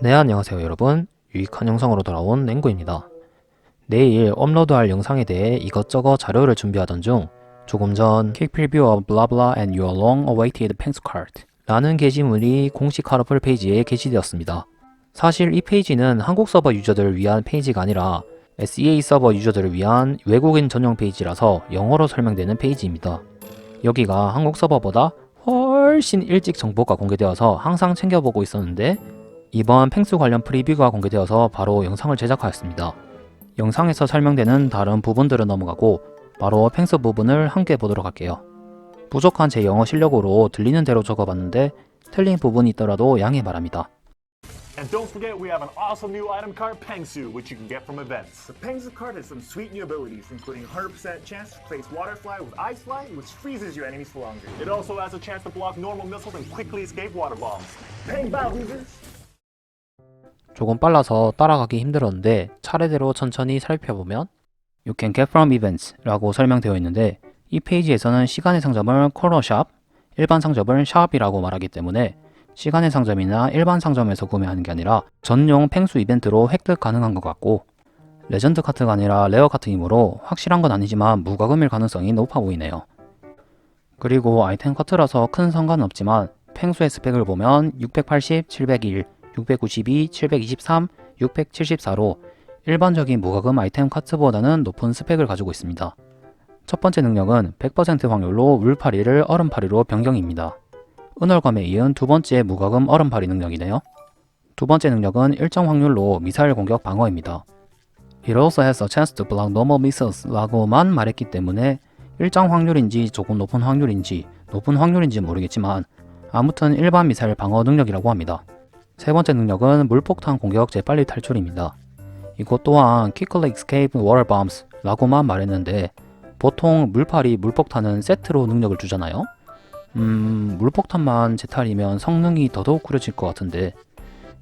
네 안녕하세요 여러분. 유익한 영상으로 돌아온 랭구입니다. 내일 업로드할 영상에 대해 이것저것 자료를 준비하던 중 조금 전 Quick Preview of blah blah and your long awaited Panx card 라는 게시물이 공식 하르플 페이지에 게시되었습니다. 사실 이 페이지는 한국 서버 유저들을 위한 페이지가 아니라 SEA 서버 유저들을 위한 외국인 전용 페이지라서 영어로 설명되는 페이지입니다. 여기가 한국 서버보다 훨씬 일찍 정보가 공개되어서 항상 챙겨보고 있었는데 이번 펭수 관련 프리뷰가 공개되어서 바로 영상을 제작하였습니다. 영상에서 설명되는 다른 부분들은 넘어가고 바로 펭수 부분을 함께 보도록 할게요. 부족한 제 영어 실력으로 들리는 대로 적어봤는데 틀린 부분이 있더라도 양해 바랍니다. And don't forget, we have an awesome new item card, Pengsu, which you can get from events. The Pengsu card has some sweet new abilities, including 100% chance to replace Water Fly with Ice Fly, which freezes your enemies for longer. It also has a chance to block normal missiles and quickly escape water bombs. Peng Bao users! 조금 빨라서 따라가기 힘들었는데 차례대로 천천히 살펴보면 You can get from events 라고 설명되어 있는데 이 페이지에서는 시간의 상점을 코너샵, 일반 상점을 샵이라고 말하기 때문에 시간의 상점이나 일반 상점에서 구매하는 게 아니라 전용 펭수 이벤트로 획득 가능한 것 같고 레전드 카트가 아니라 레어 카트이므로 확실한 건 아니지만 무과금일 가능성이 높아 보이네요. 그리고 아이템 카트라서 큰 상관은 없지만 펭수의 스펙을 보면 680, 701, 692, 723, 674로 일반적인 무과금 아이템 카트보다는 높은 스펙을 가지고 있습니다. 첫 번째 능력은 100% 확률로 물파리를 얼음파리로 변경입니다. 은월검에 이은 두 번째 무과금 얼음파리 능력이네요. 두 번째 능력은 일정 확률로 미사일 공격 방어입니다. It also has a chance to block normal missiles 라고만 말했기 때문에 일정 확률인지 조금 높은 확률인지 높은 확률인지 모르겠지만 아무튼 일반 미사일 방어 능력이라고 합니다. 세 번째 능력은 물폭탄 공격 재빨리 탈출입니다. 이것 또한 Quickly Escape Water Bombs 라고만 말했는데 보통 물파리 물폭탄은 세트로 능력을 주잖아요. 음, 물폭탄만 재탈이면 성능이 더더욱 구려질 것 같은데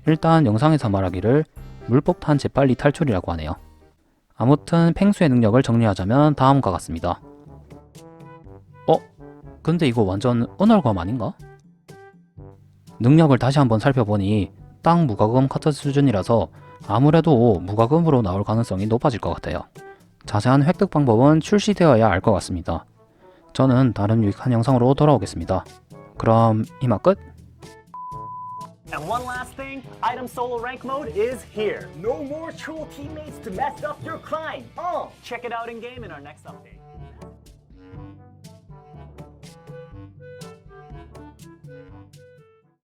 일단 영상에서 말하기를 물폭탄 재빨리 탈출이라고 하네요. 아무튼 펭수의 능력을 정리하자면 다음과 같습니다. 어? 근데 이거 완전 은얼검 아닌가? 능력을 다시 한번 살펴보니 딱 무과금 카트 수준이라서 아무래도 무과금으로 나올 가능성이 높아질 것 같아요. 자세한 획득 방법은 출시되어야 알 것 같습니다. 저는 다른 유익한 영상으로 돌아오겠습니다. 그럼 이만 끝! And one last thing, item solo rank mode is here. No more troll teammates to mess up your climb! Oh! Check it out in game in our next update.